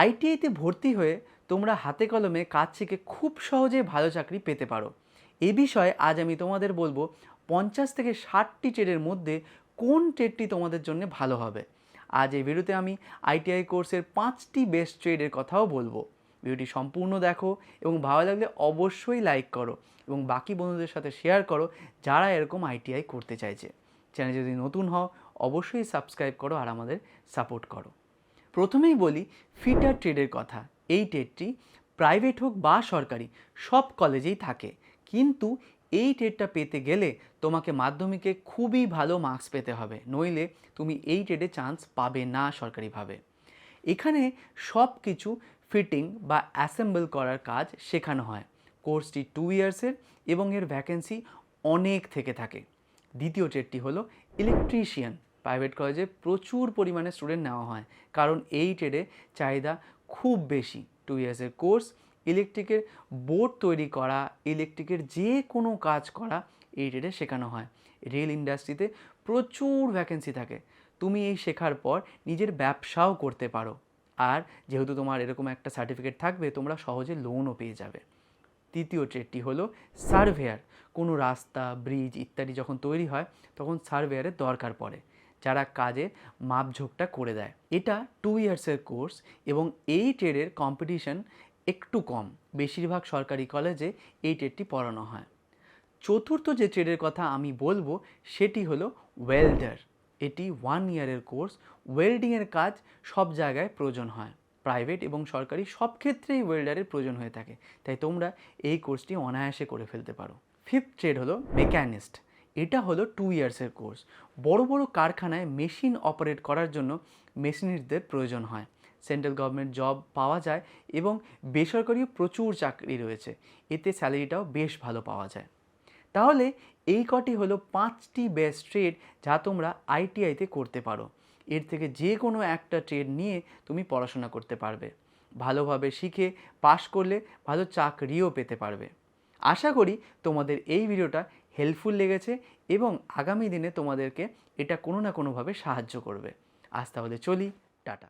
আইটিআইতে ভর্তি হয়ে তোমরা হাতে কলমে কাজ শিখে খুব সহজে ভালো চাকরি পেতে পারো। এ বিষয়ে আজ আমি তোমাদের বলব পঞ্চাশ থেকে ষাটটি ট্রেডের মধ্যে কোন ট্রেডটি তোমাদের জন্য ভালো হবে। আজ এই ভিডিওতে আমি আইটিআই কোর্সের পাঁচটি বেস্ট ট্রেডের কথাও বলব। ভিডিওটি সম্পূর্ণ দেখো এবং ভালো লাগলে অবশ্যই লাইক করো এবং বাকি বন্ধুদের সাথে শেয়ার করো যারা এরকম আইটিআই করতে চাইছে। চ্যানেল যদি নতুন হও, অবশ্যই সাবস্ক্রাইব করো আর আমাদের সাপোর্ট করো। প্রথমেই বলি ফিটার ট্রেডের কথা। এই ট্রেডটি প্রাইভেট হোক বা সরকারি, সব কলেজেই থাকে। কিন্তু এই ট্রেডটা পেতে গেলে তোমাকে মাধ্যমিকে খুবই ভালো মার্কস পেতে হবে। নইলে তুমি এই ট্রেডে চান্স পাবে না সরকারিভাবে। এখানে সব কিছু ফিটিং বা অ্যাসেম্বল করার কাজ শেখানো হয়। কোর্সটি টু ইয়ার্সের এবং এর ভ্যাকেন্সি অনেক থেকে থাকে। দ্বিতীয় ট্রেডটি হলো ইলেকট্রিশিয়ান প্রাইভেট কলেজে প্রচুর পরিমাণে স্টুডেন্ট নেওয়া হয়। কারণ এই ট্রেডে চাহিদা খুব বেশি। টু ইয়ার্সের কোর্স ইলেকট্রিকের বোর্ড তৈরি করা ইলেকট্রিকের যে কোনো কাজ করা, এই ট্রেডে শেখানো হয়। রেল ইন্ডাস্ট্রিতে প্রচুর ভ্যাকেন্সি থাকে। তুমি এই শেখার পর নিজের ব্যবসাও করতে পারো। আর যেহেতু তোমার এরকম একটা সার্টিফিকেট থাকবে, তোমরা সহজে লোনও পেয়ে যাবে। তৃতীয় ট্রেডটি হলো সার্ভেয়ার কোনো রাস্তা ব্রিজ ইত্যাদি যখন তৈরি হয়, তখন সার্ভেয়ারের দরকার পড়ে। যারা কাজে মাপঝোঁকটা করে দেয়। এটা টু ইয়ার্সের কোর্স এবং এই ট্রেডের কম্পিটিশন একটু কম। বেশিরভাগ সরকারি কলেজে এই ট্রেডটি পড়ানো হয়। চতুর্থ যে ট্রেডের কথা আমি বলব, সেটি হলো ওয়েল্ডার এটি ওয়ান ইয়ারের কোর্স ওয়েল্ডিংয়ের কাজ সব জায়গায় প্রয়োজন হয়। প্রাইভেট এবং সরকারি সব ক্ষেত্রেই ওয়েল্ডারের প্রয়োজন হয়ে থাকে। তাই তোমরা এই কোর্সটি অনায়াসে করে ফেলতে পারো। ফিফথ ট্রেড হলো মেকানিস্ট এটা হলো টু ইয়ার্সের কোর্স বড় বড় কারখানায় মেশিন অপারেট করার জন্য মেশিনিস্টদের প্রয়োজন হয়। সেন্ট্রাল গভর্নমেন্ট জব পাওয়া যায় এবং বেসরকারিও প্রচুর চাকরি রয়েছে। এতে স্যালারিটাও বেশ ভালো পাওয়া যায়। তাহলে এই কটি হলো পাঁচটি বেস্ট ট্রেড যা তোমরা আইটিআইতে করতে পারো। এর থেকে যে কোনো একটা ট্রেড নিয়ে তুমি পড়াশোনা করতে পারবে। ভালোভাবে শিখে পাশ করলে ভালো চাকরিও পেতে পারবে। আশা করি তোমাদের এই ভিডিওটা হেল্পফুল লেগেছে এবং আগামী দিনে তোমাদেরকে এটা কোনো না কোনোভাবে সাহায্য করবে। আজ তাহলে চলি, টাটা।